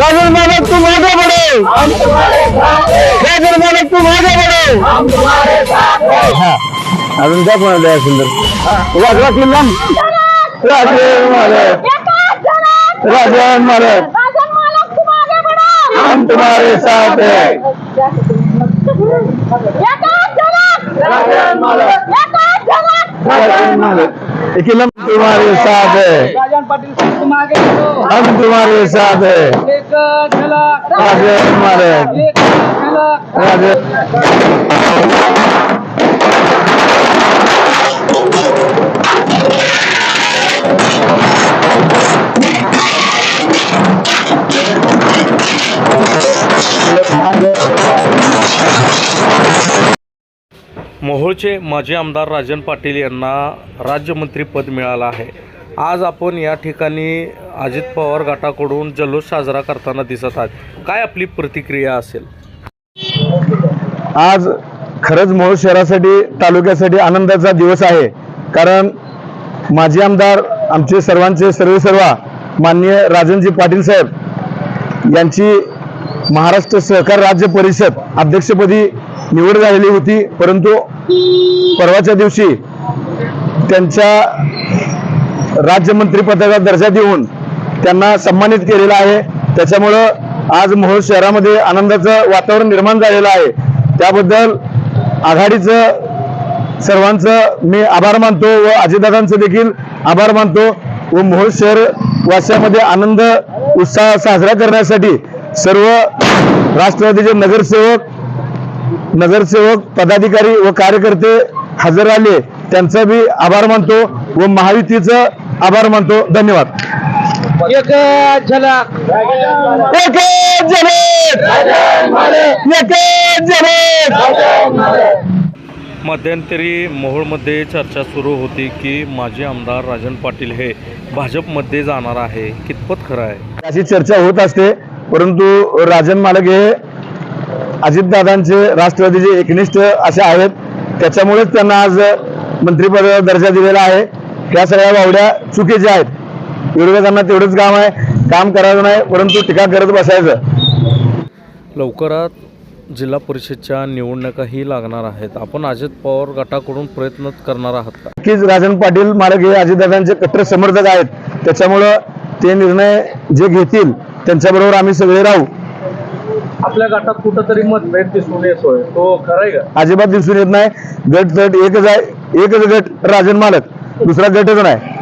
राजन मालक तुम आगे बढ़ो राजन मालक तुम आगे बढ़ो हा. अजून त्या कोणाला द्या सुंदर वाजवा की लांब राजन मालक राजन मालक हम तुम्हारे साथ है राजन मालक एक तुम्हारे साथ है राजन पाटील साहेब हम तुम्हारे साथ है एक झलक राजे एक झलक मोहोळचे माजी आमदार राजन पाटील यांना राज्यमंत्रीपद मिळालं आहे. आज आपण या ठिकाणी अजित पवार गटाकडून जल्लोष साजरा करताना दिसत आहात. काय आपली प्रतिक्रिया असेल? आज खरंच मोहोळ शहरासाठी तालुक्यासाठी आनंदाचा दिवस आहे. कारण माजी आमदार आमचे सर्वांचे सर्वेसर्वा माननीय राजनजी पाटील साहेब यांची महाराष्ट्र सहकार राज्य परिषद अध्यक्षपदी निवड झालेली होती. परंतु परवाच्या दिवशी त्यांच्या राज्यमंत्रीपदाचा दर्जा देऊन त्यांना सन्मानित केलेला आहे. त्याच्यामुळं आज मोहोळ शहरामध्ये आनंदाचं वातावरण निर्माण झालेलं आहे. त्याबद्दल आघाडीचं सर्वांचं मी आभार मानतो व अजितदादांचं देखील आभार मानतो व मोहोळ शहर वासियामध्ये आनंद उत्साह साजरा करण्यासाठी सर्व राष्ट्रवादीचे नगरसेवक नगरसेवक पदाधिकारी व कार्यकर्ते हजर आले. त्यांचा बी आभार मानतो व महायुतीचं आभार मानतो. धन्यवाद. एक झलक. एकच जनक एकच जनक मध्यंतरी मोहोळमध्ये चर्चा सुरू होती की माजी आमदार राजन पाटील हे भाजपमध्ये जाणार आहे. कितपत खरं आहे? अशी चर्चा होत असते परंतु राजन मालक हे अजितदादांचे राष्ट्रवादीचे एकनिष्ठ असे आहेत त्याच्यामुळेच त्यांना आज मंत्रिपदाचा दर्जा दिलेला आहे. त्या सगळ्या बावड्या चुकीच्या आहेत. विरोधकांना तेवढंच काम आहे काम करायचं नाही परंतु टीका करत बसायचं. लवकरात जिल्हा परिषदच्या निवडणुकाही लागणार आहेत. आपण अजित पवार गटाकडून प्रयत्न करणार आहात का? नक्कीच राजन पाटील मालक हे अजितदादांचे कट्टर समर्थक आहेत. त्याच्यामुळं ते निर्णय जे घेतील त्यांच्याबरोबर आम्ही सगळे राहू. आपल्या गटात कुठंतरी मतभेद दिसून येतोय. तो खरंय का? अजिबात दिसून येत नाही. गट गट एकच आहे. एकच गट राजन मालक. दुसरा गटच नाही.